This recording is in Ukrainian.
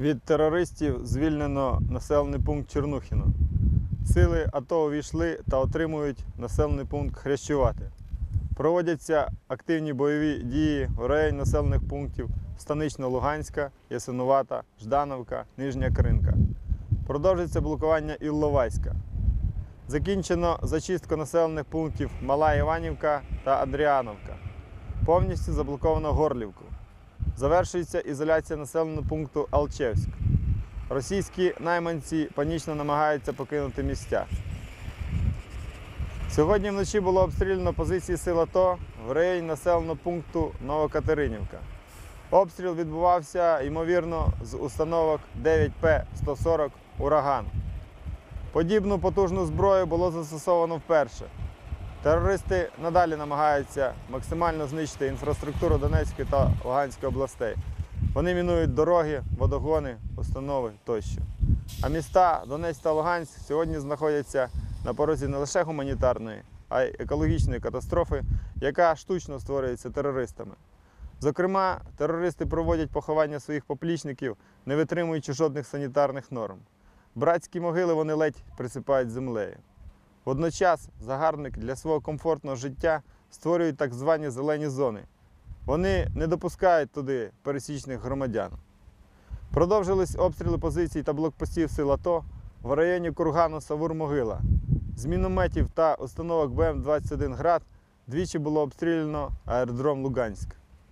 Від терористів звільнено населений пункт Чернухіно. Сили АТО увійшли та отримують населений пункт Хрещувати. Проводяться активні бойові дії в районі населених пунктів Станично-Луганська, Ясинувата, Ждановка, Нижня Кринка. Продовжується блокування Ілловайська. Закінчено зачистку населених пунктів Мала Іванівка та Андріановка. Повністю заблоковано Горлівку. Завершується ізоляція населеного пункту Алчевськ. Російські найманці панічно намагаються покинути місця. Сьогодні вночі було обстріляно позиції сил АТО в районі населеного пункту Новокатеринівка. Обстріл відбувався, ймовірно, з установок 9П-140 Ураган. Подібну потужну зброю було застосовано вперше. Терористи надалі намагаються максимально знищити інфраструктуру Донецької та Луганської областей. Вони мінують дороги, водогони, установи тощо. А міста Донецьк та Луганськ сьогодні знаходяться на порозі не лише гуманітарної, а й екологічної катастрофи, яка штучно створюється терористами. Зокрема, терористи проводять поховання своїх поплічників, не витримуючи жодних санітарних норм. Братські могили вони ледь присипають землею. Водночас загарбник для свого комфортного життя створюють так звані зелені зони. Вони не допускають туди пересічних громадян. Продовжились обстріли позицій та блокпостів сил АТО в районі кургану Савур-Могила. З мінометів та установок БМ-21 град двічі було обстріляно аеродром Луганськ.